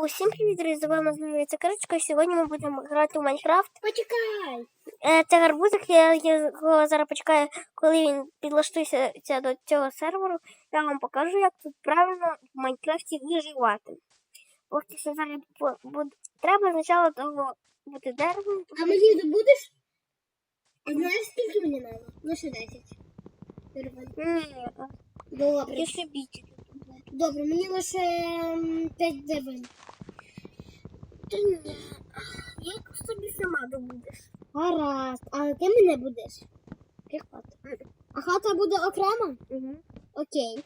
Усім привіт! З вами знову це Кричка. Сьогодні ми будемо грати у Майнкрафт. Почекай. Е, Це гарбузик, я його зараз почекаю, коли він підлаштується до цього серверу. Я вам покажу, як тут правильно в Майнкрафті виживати. Ось що зараз буде. Треба спочатку того бути деревом. А мені добудеш? Знаєш, скільки мені треба? Лише 10. Ні, Добре. ще більше. Добре, мені лише 5 деревин. Та ні. Як собі сама добудеш? Гаразд. А ти мене будеш? Хата? А хата буде окремо? Угу. Окей.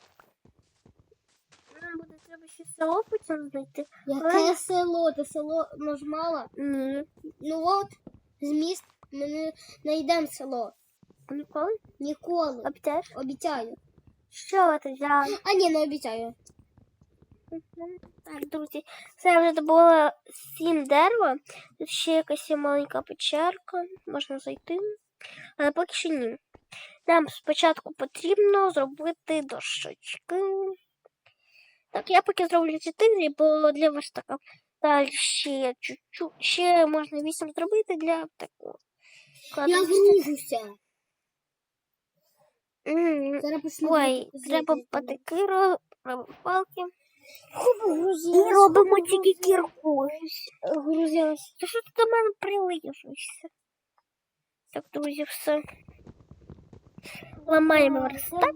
Нам буде треба ще село потім знайти. Яке село? Ти село нажмала? Ні. Ну от, зміст, ми не знайдемо село. Ніколи? Ніколи. Обіцяєш? Обіцяю. Що ви тут взяли? А ні, не обіцяю. Так, друзі, це вже добула сім дерева. Тут ще якась є маленька печерка, можна зайти. Але поки що ні. Нам спочатку потрібно зробити дощечки. Так, я поки зроблю 4, бо для вас така. Далі ще чуть-чуть. Ще можна 8 зробити для такого. Я гружуся. Зараз почну. Ой, треба патики робити палки. І робимо тільки кірку. Грузилась. Та що ти до мене прилижуєшся? Так, друзі, все. Ламаємо верстак.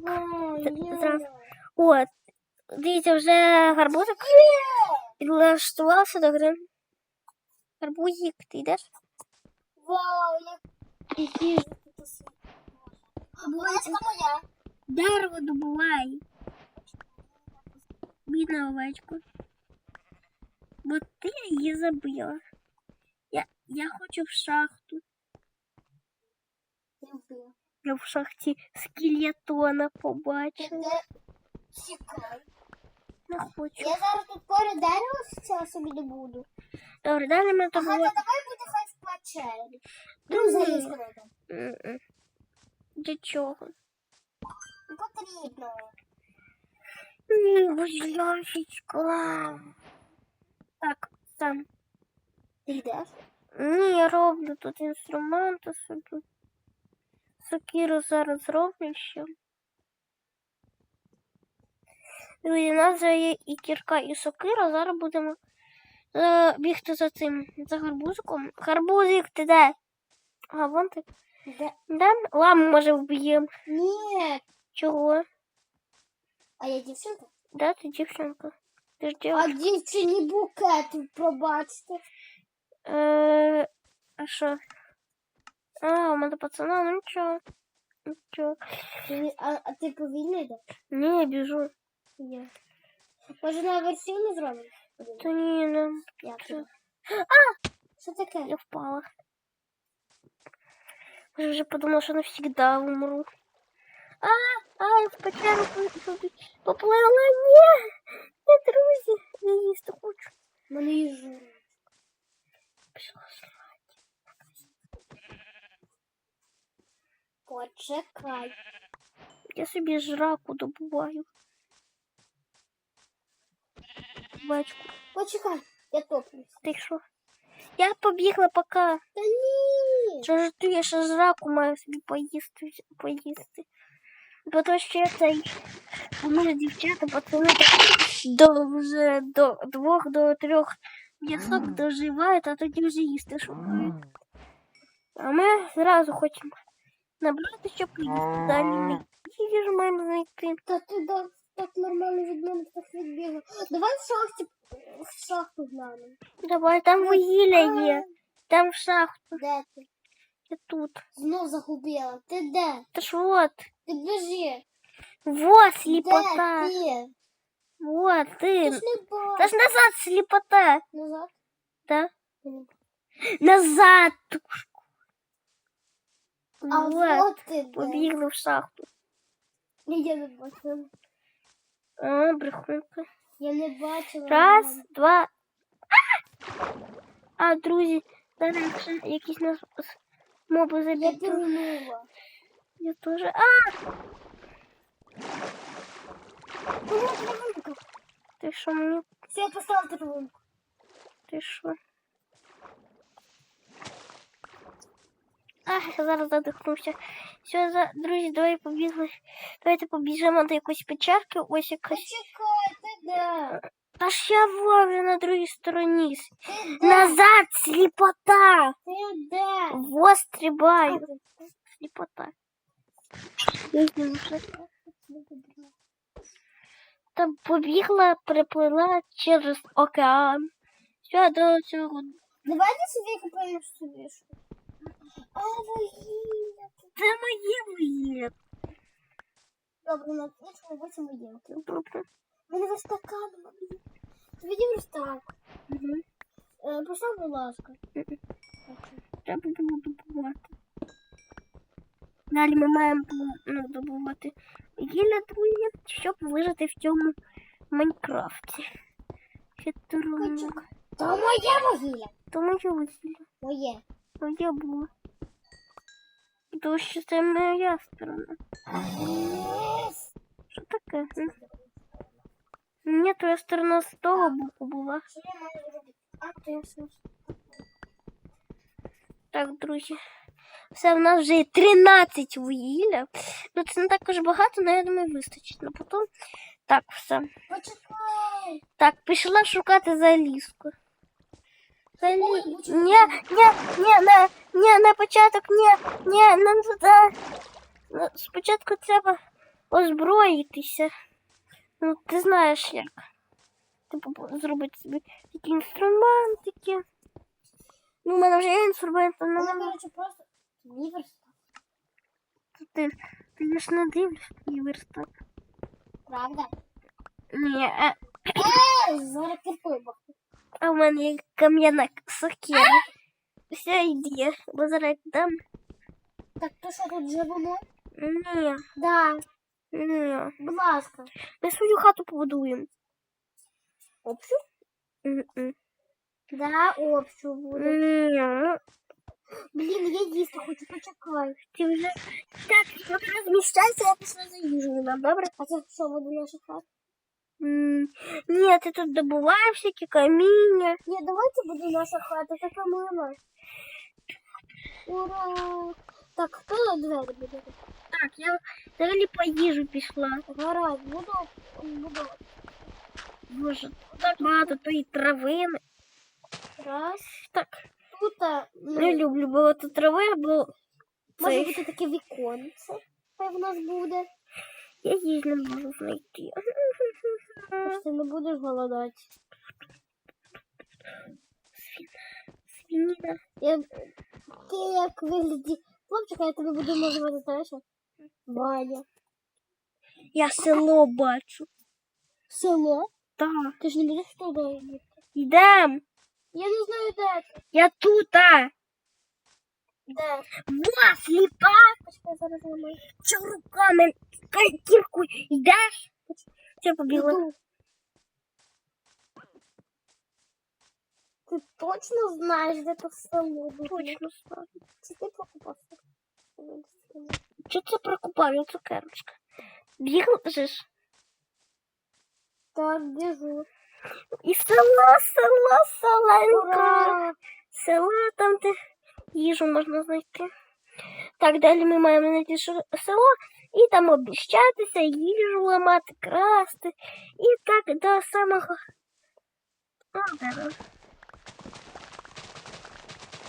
Зразу. От. Дивіться, вже гарбузик підлаштувався до гри. Гарбузик, ти йдеш? Вау, як які ж усі. Овечка моя. Дерево добувай. Бідна овечку. Бо ти її забила. Я, я хочу в шахту. Я в шахті скелетона побачила. Чекай. Не хочу. Я зараз тут коре дерево все собі добуду. Добре, далі ми А то хата було. давай буде хай в печері. Друзі. Для чого? Потрібно. Ні, будь. Так, сам. Ти йдеш? Ні, я роблю тут інструменти собі. Сокіру зараз зроблю ще. Друзі, у нас вже є і кірка, і сокира. Зараз будемо е, бігти за цим, за гарбузиком. Гарбузик, ти де? А, вон ти. Де? Де? Ламу, може, вб'ємо. Ні. Чого? А я дівчинка? Де ти, дівчинка? Ти ж А дівчинка. дівчині букет, пробачте. Е, а що? А, у мене пацана, ну нічого. Нічого. Ти, а, а ти повільно йдеш? Ні, я біжу. Ні. Може на версію зробимо? Та ні, не. Як Що? це? Що таке? Я впала. Я вже подумала, що навсегда умру. А, а, я в печеру туди поплила. Ні, ні, друзі, я їсти хочу. Мене їжу. Пішла срати. Почекай. Я собі жраку добуваю. Бачку, Почекай. Я топлюсь. ти що? Я побігла поки. Та ні. Що ж ти я ще жраку маю собі поїсти, поїсти. Бо то я цей, ми ж дівчата, пацани до вже до двох до трьох дісок доживають, а тоді вже їсти шукають. А ми зразу хочемо набрати, щоб поїсти. Далі їжі маємо знайти. Та ти да, так нормально від мене так відбігла. Давай в шахті в шахту глянемо. Давай, там вугілля є. Там в шахту. Де ти? Я тут. Знов загубила. Ти де? Та ж вот. Ти біжи. Вот сліпота. Де ти? Вот Ти ти. ж не Та бачиш. ж назад сліпота. Назад. Да? Ти не бачиш. Назад. тушку. А Вот. от ти де. Побігли в шахту. Ні, Я не бачила. А, брехунка. Я не бачила. Раз, мам. два. А! А, друзі, зараз якщо якісь нас с- моби Я заб'ють. то пірнула. Я теж. А! Ну, от, Романка. Ти що мені Все, я поставила пірнулку. Ти що? Ах, я зараз задихнувся. Все, за... друзі, давай побігли. Давайте побіжимо до якоїсь печерки. Ось якась. Почекай, ти де? Та ж я вовремя на другій стороні. Ти де? Назад, сліпота! Ти де? Во стрибаю. Сліпота. Я не. Там побігла, переплила через океан. Все до цього. Давайте собі купимо собі. А, вугілля. Це моє вугілля. Добре, на іншому боці моє. Мене верстака нема. Віді верстак. Е, Постав, будь ласка. Треба було добувати. Далі ми маємо ну, добувати вугілля друзі, щоб вижити в цьому Майнкрафті. Хитрунок. То моє вугілля. То моє вугілля. Моє. Моє було. Тому що це моя сторона. Що таке? Ні, твоя сторона з того боку була. Я я. Так, друзі. Все, в нас вже є 13 вугілля. Ну, це не також багато, але я думаю, вистачить. Ну, потім. Так, все. Почекай. Так, пішла шукати залізку. Ой, Ні, ні, ні, на, ні, на початок, ні, ні, не туди. Ну, Спочатку треба озброїтися. Ну, ти знаєш як. Типу, зробити собі такі інструментики. Ну, у мене вже є інструменти, але Вона, коротше, просто верстак. ти, ти ж не дивишся верстак. Правда? Ні, Е, зараз киркою бахну. А в мене кам'яна сокира. Все, йди, бо зараз дам. Так, то що тут живемо? Ні, Да, ні. будь ласка. Ми свою хату побудуємо. Общу? М-м. Да, общу буде. Ні, Блін, я їсти хочу, почекай. ти вже так, розміщайся, я пішла за їжею, нам, добре? А це що буде наша хата? М, Ні, ти тут добуваєш всякі каміння. Ні, давайте буде наша хата, така мила. Ура! Так, хто на двері буде? Так, я взагалі по їжу пішла. Гаразд, буду, буду. Боже, так багато тої травини. Раз. Так, Тут а, не ну, люблю багато трави, бо може це, бути таке віконце. Хай в нас буде. я її не можу знайти. Тож ти не будеш голодати. Свініна. Я... Ти як вигляді. Хлопчика, я тебе буду називати знаєш? Баня. Я село бачу. Село? Так. Ти ж не будеш туди їхати. Йдем. Я не знаю, де ти. Я тут. а. Де? Во, сліпа. Почекай, зараз я маю. Руками Кай, йдеш? Все побігла. Іду. Ти точно знаєш, де то село буде? Точно знаю. Чи ти покупався? Що це прокупав? Я цукерочка. Біжиш? Так, біжу. І село, село, селенько. Ура! Село там, де їжу можна знайти. Так, далі ми маємо знайти ш- село І там обіщатися, їжу ламати, красти. І так до самого.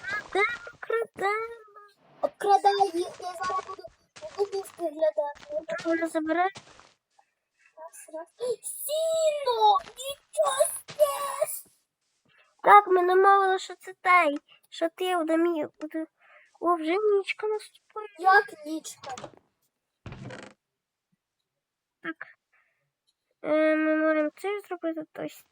Крадемо, крадемо. Обкрадай їх, я зараз буду обувки глядати. Треба забирати. Раз, раз. Сіно! Нічого стес! Так, ми намовили, що це той, що ти в домі. буде- О, вже нічка наступає. Як нічка? Так. Е, ми можемо це зробити тось.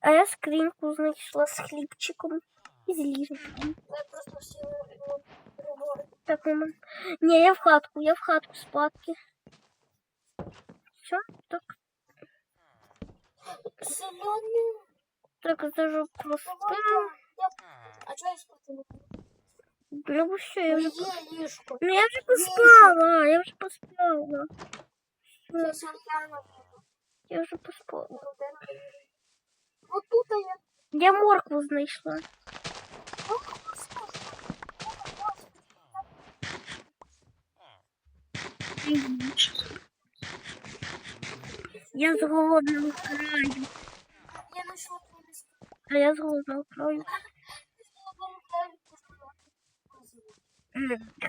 А я скриньку знайшла з хлібчиком і з ліжечком. Я просто сіла його говорю. Так, мама. Ні, я в хатку, я в хатку спадки. Все, так. Селяни. Так, даже просто. А чого я спати не буду? Ну, бо що, я вже... Є ліжко. Ну, я вже поспала, я вже поспала. Це селяна. Я вже поспала. Отут я. Я моркву знайшла. Я з голодного краю. Я знайшла. А я з голодного краю.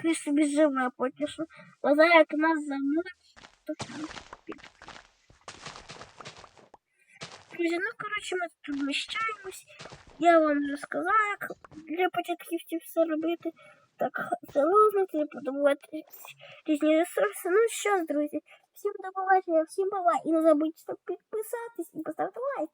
Хай собі живе поки що. Бо зараз як нас замуть, то все. Друзі, ну коротше, ми тут. Я вам вже сказала, як для початківців все робити. Так, залознити, подобувати різні ресурси. Ну що ж, друзі, всім до побачення, всім бувай. І не забудьте підписатись і поставити лайк.